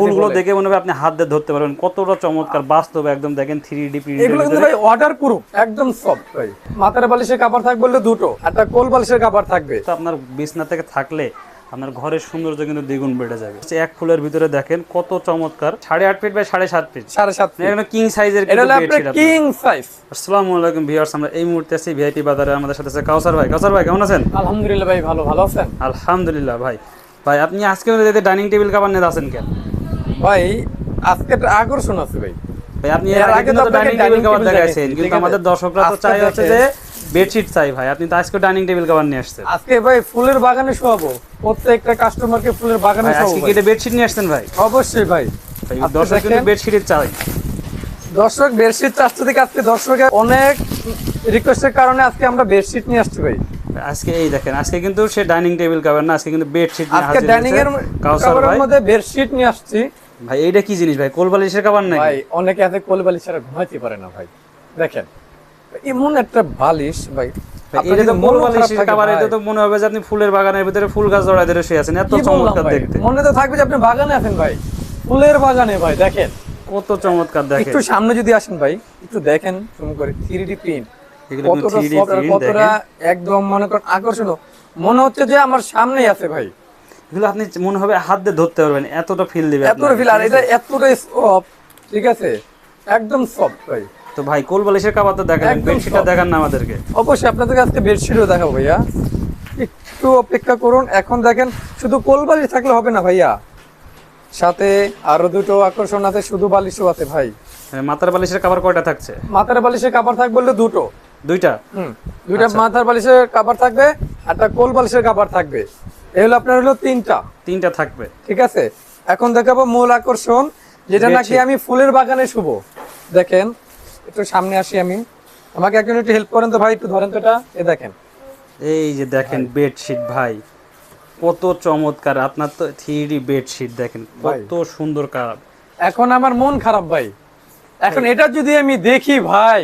ফুলগুলো দেখে মনে হবে আপনি হাত দিয়ে ধরতে পারবেন। কতটা চমৎকার বাস্তবে একদম দেখেন থ্রি ডি এগুলো কিন্তু ভাই অর্ডার প্রুফ একদম সফট ভাই। মাথার বালিশের কাপড় থাকবে বললে দুটো একটা কোল বালিশের কাপড় থাকবে। আপনার বিছনা থেকে থাকলে আপনার ঘরের সৌন্দর্য কিন্তু দ্বিগুণ বেড়ে যাবে। এক ফুলের ভিতরে দেখেন কত চমৎকার সাড়ে আট ফিট বাই সাড়ে সাত ফিট সাড়ে সাত। এখানে কিং সাইজের কিং সাইজ আসসালামু আলাইকুম ভিউয়ার্স আমরা এই মুহূর্তে আছি ভিআইপি বাজারে আমাদের সাথে আছে কাউসার ভাই। কাউসার ভাই কেমন আছেন? আলহামদুলিল্লাহ ভাই ভালো ভালো আছেন? আলহামদুলিল্লাহ ভাই। ভাই আপনি আজকে ডাইনিং টেবিল কাভার নিয়ে আছেন কেন? ভাই আজকে একটা আকর্ষণ আছে ভাই। ভাই আপনি এর আগে তো ডাইনিং টেবিল কাভার দেখাইছেন কিন্তু আমাদের দর্শকরা তো চাই হচ্ছে যে বেডশিট চাই ভাই। আপনি তো আজকে ডাইনিং টেবিল কাভার নিয়ে আসছেন। আজকে ভাই ফুলের বাগানে শোয়াবো। প্রত্যেকটা কাস্টমারকে ফুলের বাগানে শোয়াবো আজকে এটা বেডশিট নিয়ে আসছেন ভাই? অবশ্যই ভাই। দর্শক কিন্তু। বেডশিটের চাই। দর্শক বেডশিট চাচ্ছে থেকে আজকে দর্শকের অনেক রিকোয়েস্টের কারণে আজকে আমরা বেডশিট নিয়ে আসছি ভাই। আজকে এই দেখেন আজকে কিন্তু সে ডাইনিং টেবিল কাভার না আজকে কিন্তু বেডশিট আজকে ডাইনিং এর হয়েছে। কাউসার ভাই। মধ্যে বেডশিট নিয়ে আসছি। ভাই এইটা কি জিনিস ভাই? কোলবালিশের কাভার নাকি? ভাই অনেকে আছে ছাড়া ঘুমাইতে পারে না ভাই। দেখেন এমন একটা বালিশ ভাই এটা তো এটা তো মনে হবে যে আপনি ফুলের বাগানের ভিতরে ফুল গাছ জড়ায় ধরে শুয়ে আছেন। এত চমৎকার দেখতে। মনে তো থাকবে যে আপনি বাগানে আছেন ভাই। ফুলের বাগানে ভাই দেখেন। কত চমৎকার দেখেন। একটু সামনে যদি আসেন ভাই একটু দেখেন তুমি করে থ্রি ডি প্রিন্ট কতটা 3D soft আর print কতটা একদম মনে করেন আকর্ষণীয়। মনে হচ্ছে যে আমার সামনেই আছে ভাই। এগুলো আপনি মনে হবে হাত দিয়ে ধরতে পারবেন এতটা ফিল দিবে এতটা ফিল আর এটা? এতটা সফট ঠিক আছে? একদম সফট ভাই। তো ভাই কোলবালিশের কাভার তো দেখালেন বেডশিটটা দেখান না আমাদেরকে। অবশ্যই আপনাদেরকে আজকে বেডশিটও দেখাবো ভাইয়া। একটু অপেক্ষা করুন এখন দেখেন শুধু কোল বালিশ থাকলে হবে না ভাইয়া। সাথে আরও দুটো আকর্ষণ আছে শুধু বালিশও আছে ভাই। হ্যাঁ, মাথার বালিশের কাভার কয়টা থাকছে? মাথার বালিশের কাপড় থাকবে বললে দুটো। দুইটা? হুম দুইটা আচ্ছা। মাথার বালিশের কাপড় থাকবে একটা কোল বালিশের কাপড় থাকবে। এই হলো আপনার হলো তিনটা। তিনটা থাকবে। ঠিক আছে? এখন দেখাবো মূল আকর্ষণ যেটা নাকি। আমি ফুলের বাগানে শুভ দেখেন একটু সামনে আসি আমি। আমাকে একজন একটু হেল্প করেন তো ভাই একটু ধরেন তো এটা। এ দেখেন। এই যে দেখেন বেডশিট ভাই। কত চমৎকার আপনার তো থ্রি বেডশিট দেখেন। কত সুন্দর কালার এখন আমার মন খারাপ ভাই। এখন এটা যদি আমি দেখি ভাই।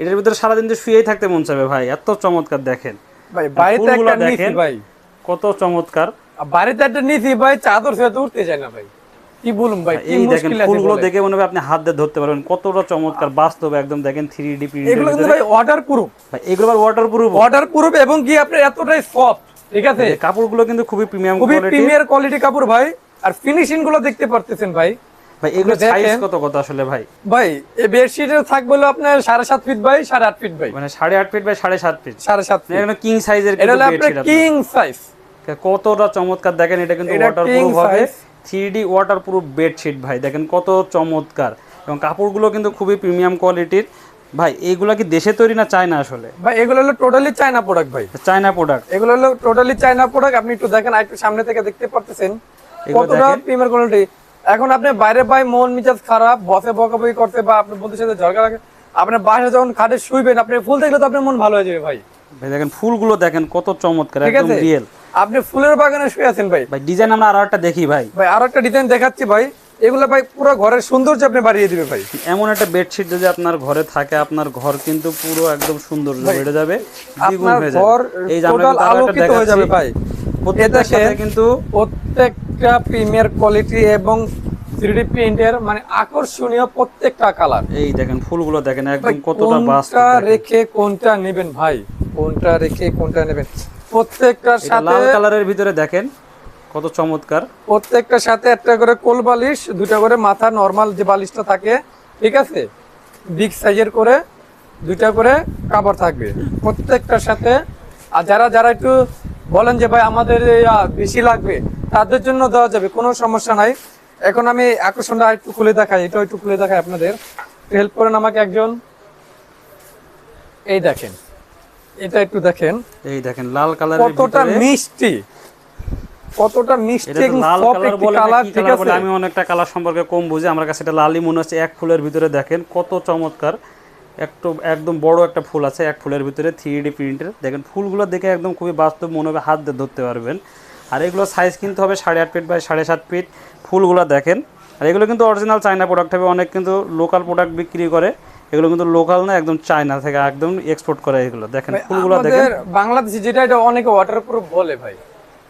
এটার ভিতরে সারাদিন তো শুয়েই থাকতে মন চাবে ভাই। এত চমৎকার দেখেন। ভাই ফুলগুলো দেখেন। ভাই। কত চমৎকার। বাড়িতে একটা নিছি ভাই চাদর সেটা উঠতে যায় না ভাই। কি বলুন ভাই কি এই দেখেন ফুলগুলো দেখে মনে হবে আপনি হাত দিয়ে ধরতে পারবেন কতটা চমৎকার বাস্তবে একদম দেখেন থ্রি ডি এগুলো কিন্তু ভাই অর্ডার প্রুফ ভাই এগুলো আবার ওয়াটার প্রুফ অর্ডার প্রুফ এবং কি আপনার এতটাই সফট ঠিক আছে? কাপড়গুলো কিন্তু খুবই প্রিমিয়াম খুবই কোয়ালিটি প্রিমিয়ার কোয়ালিটি কাপড় ভাই আর ফিনিশিংগুলো দেখতে পারতেছেন ভাই। ভাই এগুলো সাইজ কত কত আসলে ভাই? ভাই এই বেডশিটের আপনার সাড়ে সাত ফিট বাই সাড়ে আট ফিট বাই মানে সাড়ে আট ফিট বাই সাড়ে সাত ফিট সাড়ে সাত ফিট এখানে কিং সাইজের এটা হলো আপনার কিং সাইজ কতটা চমৎকার দেখেন এটা কিন্তু এটা ওয়াটার প্রুফ হবে। size। Three D waterproof bedsheet ভাই দেখেন কত চমৎকার। এবং কাপড়গুলো কিন্তু খুবই প্রিমিয়াম কোয়ালিটির ভাই এইগুলা কি দেশে তৈরি না চায়না আসলে? ভাই এগুলো হলো টোটালি চায়না প্রোডাক্ট ভাই। চায়না প্রোডাক্ট এগুলো হলো টোটালি চায়না প্রোডাক্ট আপনি একটু দেখেন একটু সামনে থেকে দেখতে পারতেছেন কতটা দেখেন। প্রিমিয়ার কোয়ালিটি এখন আপনি বাইরে ভাই মন মিজাজ খারাপ বসে বকাবকি করতে বা আপনার বন্ধুর সাথে ঝগড়া লাগে আপনি বাসায় যখন খাটে শুইবেন আপনি ফুল দেখলে তো আপনার মন ভালো হয়ে যাবে ভাই। ভাই দেখেন ফুলগুলো দেখেন কত চমৎকার একদম রিয়েল আপনি ফুলের বাগানে শুয়ে আছেন ভাই। ভাই ডিজাইন আমরা আরও একটা দেখি ভাই। ভাই আরও একটা ডিজাইন দেখাচ্ছি ভাই। এগুলো ভাই পুরো ঘরের সৌন্দর্য আপনি বাড়িয়ে দিবে ভাই। এমন একটা বেডশিট যদি আপনার ঘরে থাকে আপনার ঘর কিন্তু পুরো একদম সুন্দর বেড়ে যাবে আপনার ঘর এই টোটাল আলোকিত হয়ে যাবে ভাই। সাথে কিন্তু প্রত্যেকটা প্রিমিয়ার কোয়ালিটি এবং থ্রিডি প্রিন্টের মানে আকর্ষণীয় প্রত্যেকটা কালার এই দেখেন ফুলগুলো দেখেন একদম কতটা কোনটা রেখে কোনটা নেবেন ভাই? কোনটা রেখে কোনটা নেবেন? প্রত্যেকটার সাথে লাল কালারের ভিতরে দেখেন কত চমৎকার। প্রত্যেকটার সাথে একটা করে কোল বালিশ দুটা করে মাথা নর্মাল যে বালিশটা থাকে ঠিক আছে? বিগ সাইজের করে দুইটা করে কাপড় থাকবে। প্রত্যেকটার সাথে আর যারা যারা একটু বলেন যে ভাই আমাদের বেশি লাগবে তাদের জন্য দেওয়া যাবে কোনো সমস্যা নাই। এখন আমি আকর্ষণটা একটু খুলে দেখাই এটা একটু খুলে দেখাই আপনাদের। হেল্প করেন আমাকে একজন। এই দেখেন। এটা একটু দেখেন। এই দেখেন লাল কালারের কতটা মিষ্টি। কতটা মিষ্টি লাল কালার বলে ঠিক আছে? আমি অনেকটা কালার সম্পর্কে কম বুঝি। আমার কাছে এটা লালই মনে হচ্ছে এক ফুলের ভিতরে দেখেন কত চমৎকার। একটু একদম বড় একটা ফুল আছে এক ফুলের ভিতরে থ্রি ডি প্রিন্টের দেখেন ফুলগুলো দেখে একদম খুবই বাস্তব মনে হবে হাত দিয়ে ধরতে পারবেন। আর এগুলো সাইজ কিনতে হবে সাড়ে আট ফিট বাই সাড়ে সাত ফিট ফুলগুলো দেখেন। আর এগুলো কিন্তু অরিজিনাল চায়না প্রোডাক্ট হবে অনেক কিন্তু লোকাল প্রোডাক্ট বিক্রি করে। এগুলো কিন্তু লোকাল না একদম চায়না থেকে একদম এক্সপোর্ট করে এগুলো। দেখেন ফুলগুলো দেখেন। বাংলাদেশে যেটা এটা অনেকে ওয়াটারপ্রুফ বলে ভাই।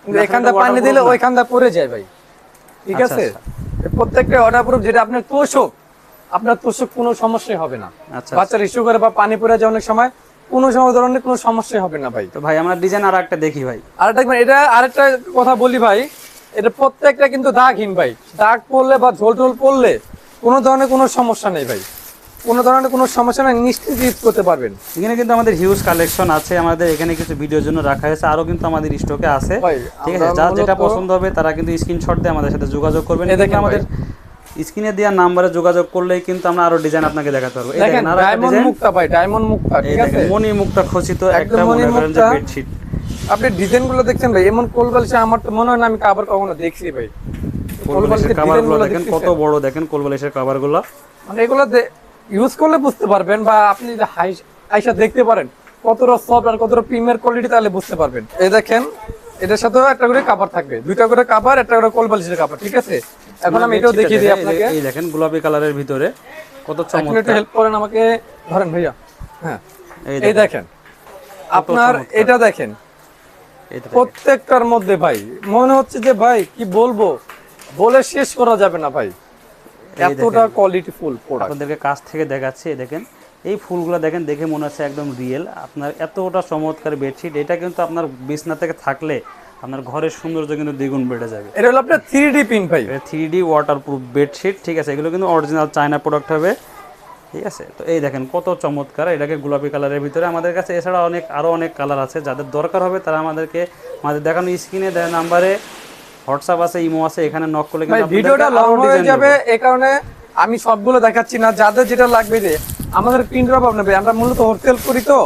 কিন্তু এখান থেকে পানি দিলে। ওইখান থেকে পড়ে যায় ভাই। ঠিক আচ্ছা, আছে? প্রত্যেকটা অর্ডার প্রুফ যেটা আপনার তোষক আপনার তোষক কোনো সমস্যাই হবে না। আচ্ছা বাচ্চার ইস্যু করে বা পানি পড়ে যায় অনেক সময় কোনো সময় ধরনের কোনো সমস্যা হবে না ভাই। তো ভাই আমরা ডিজাইন আর একটা দেখি ভাই। আরেকটা দেখবেন, এটা আরেকটা কথা বলি ভাই এটা প্রত্যেকটা কিন্তু দাগহীন ভাই। দাগ পড়লে বা ঝোল টোল পড়লে কোনো ধরনের কোনো সমস্যা নেই ভাই। কোনো ধরনের কোনো সমস্যা নেই নিশ্চিত ইউজ করতে পারবেন। এখানে কিন্তু আমাদের হিউজ কালেকশন আছে আমাদের এখানে কিছু ভিডিওর জন্য রাখা হয়েছে আরও কিন্তু আমাদের স্টকে আছে। ঠিক আছে যার যেটা পছন্দ হবে তারা কিন্তু স্ক্রিনশট দিয়ে আমাদের সাথে যোগাযোগ করবেন। কিংবা আমাদের স্ক্রিনে দেওয়া নাম্বারে যোগাযোগ করলেই কিন্তু আমরা আরও ডিজাইন আপনাকে দেখাতে পারব। দেখেন দেখেন আর একটা ডায়মন্ড মুক্তা ভাই ডায়মন্ড মুক্তা ঠিক আছে? মনি মুক্তা খচিত একটা মনে করেন যে বেডশিট আপনি ডিজাইনগুলো দেখছেন ভাই এমন কোল বালিশে আমার তো মনে হয় না আমি কাবার কখনো দেখছি ভাই। কোল কোলবালিশের বালিশেরগুলো গুলো দেখেন কত বড় দেখেন কোল কোলবালিশের কভারগুলো। মানে এগুলো ইউজ করলে বুঝতে পারবেন বা আপনি যদি আইসা দেখতে পারেন কতটা সফট আর কতটা প্রিমিয়ার কোয়ালিটি তাহলে বুঝতে পারবেন। এই দেখেন এটার সাথেও একটা করে কাভার থাকবে। দুইটা করে কাভার একটা করে কোল বালিশের কাভার ঠিক আছে? এখন আমি এটাও দেখিয়ে দিই আপনাকে। এই দেখেন গোলাপি কালারের ভিতরে কত আপনি একটু হেল্প করেন আমাকে। ধরেন ভাইয়া হ্যাঁ। এই দেখেন। আপনার এটা দেখেন। প্রত্যেকটার মধ্যে ভাই মনে হচ্ছে যে ভাই কি বলব? বলে শেষ করা যাবে না ভাই। এতটা কোয়ালিটি ফুল প্রোডাক্ট আপনাদেরকে কাছ থেকে দেখাচ্ছি দেখেন। এই ফুলগুলো দেখেন দেখে মনে হচ্ছে একদম রিয়েল আপনার এতটা চমৎকার বেডশিট এটা কিন্তু আপনার বিছনা থেকে থাকলে আপনার ঘরের সৌন্দর্য কিন্তু দ্বিগুণ বেড়ে যাবে। এটা হলো আপনার থ্রি ডি প্রিন্ট ভাই। Three D waterproof bedsheet ঠিক আছে? এগুলো কিন্তু অরিজিনাল চায়না প্রোডাক্ট হবে। ঠিক আছে? তো এই দেখেন কত চমৎকার। এটাকে গোলাপি কালারের ভিতরে আমাদের কাছে এছাড়া অনেক আরও অনেক কালার আছে। যাদের দরকার হবে তারা আমাদেরকে আমাদের দেখানো স্ক্রিনে দেওয়া নাম্বারে হোয়াটসঅ্যাপ আছে ইমো আছে এখানে নক করলে কিন্তু ভিডিওটা লং হয়ে যাবে এই কারণে আমি সবগুলো দেখাচ্ছি না। যাদের যেটা লাগবে যে আমাদের প্রিন্টের অভাব নেবে। আমরা মূলত হোলসেল করি তো।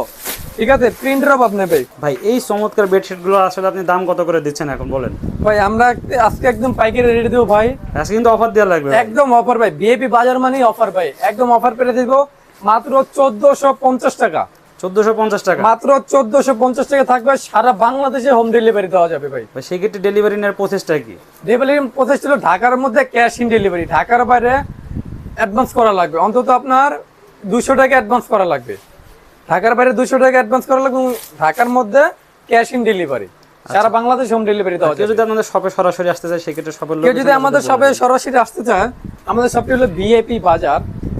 ঠিক আছে? প্রিন্টের অভাব নেবে। ভাই এই চমৎকার বেডশিটগুলো আসলে আপনি দাম কত করে দিচ্ছেন এখন বলেন? ভাই আমরা আজকে একদম পাইকারি রেডি দেবো ভাই। আজকে কিন্তু অফার দেওয়া লাগবে একদম অফার ভাই। বিএপি বাজার মানেই অফার ভাই। একদম অফার পেরে দিব মাত্র চোদ্দশো পঞ্চাশ টাকা। চোদ্দোশো পঞ্চাশ টাকা। মাত্র টাকা থাকবে সারা বাংলাদেশে হোম ডেলিভারি দেওয়া যাবে ভাই। ভাই সেক্ষেত্রে ডেলিভারি নেওয়ার প্রসেসটা কি? ডেলিভারি প্রসেস ঢাকার মধ্যে ক্যাশ ইন ডেলিভারি ঢাকার বাইরে অ্যাডভান্স করা লাগবে। অন্তত আপনার টাকা অ্যাডভান্স করা লাগবে। ঢাকার বাইরে টাকা অ্যাডভান্স করা লাগবে ঢাকার মধ্যে ক্যাশ ইন ডেলিভারি সারা বাংলাদেশ হোম ডেলিভারি দেওয়া যাবে। যদি শপে সরাসরি আসতে চায় সেক্ষেত্রে শপের যদি আমাদের শপে সরাসরি আসতে চান আমাদের শপটি হলো বিএপি বাজার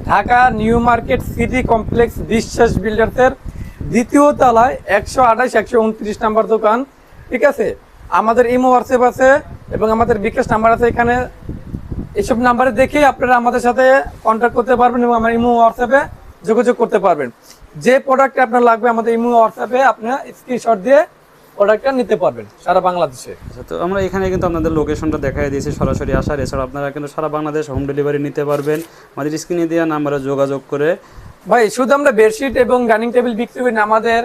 Dhaka new market city complex Biswas বিল্ডার্সের দ্বিতীয় তলায় একশো আঠাশ একশো উনত্রিশ নাম্বার দোকান ঠিক আছে? আমাদের ইমো হোয়াটসঅ্যাপ আছে এবং আমাদের বিকাশ নাম্বার আছে এখানে। এইসব নাম্বারে দেখে আপনারা আমাদের সাথে কন্ট্যাক্ট করতে পারবেন এবং আমার ইমো হোয়াটসঅ্যাপে যোগাযোগ করতে পারবেন। যে প্রোডাক্টটা আপনার লাগবে আমাদের ইমো হোয়াটসঅ্যাপে আপনার স্ক্রিনশট দিয়ে প্রোডাক্টটা নিতে পারবেন সারা বাংলাদেশে। আচ্ছা, তো আমরা এখানে কিন্তু আপনাদের লোকেশনটা দেখাই দিয়েছি সরাসরি আসার। এছাড়া আপনারা কিন্তু সারা বাংলাদেশ হোম ডেলিভারি নিতে পারবেন। আমাদের স্ক্রিনে দেওয়া নাম্বারে যোগাযোগ করে ভাই শুধু আমরা বেডশিট এবং ডাইনিং টেবিল বিক্রি করি না আমাদের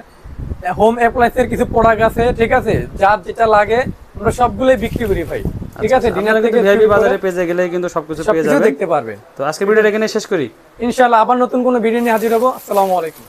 হোম অ্যাপ্লায়েন্সের কিছু প্রোডাক্ট আছে ঠিক আছে? যার যেটা লাগে আমরা সবগুলোই বিক্রি করি ভাই। ঠিক আছে? ডিনার থেকে ভিআইপি বাজারে পেজে গেলে কিন্তু সবকিছু পেয়ে যাবেন। দেখতে পারবেন। তো আজকে ভিডিওটা এখানে শেষ করি। ইনশাআল্লাহ আবার নতুন কোনো ভিডিও নিয়ে হাজির হব। আসসালামু আলাইকুম।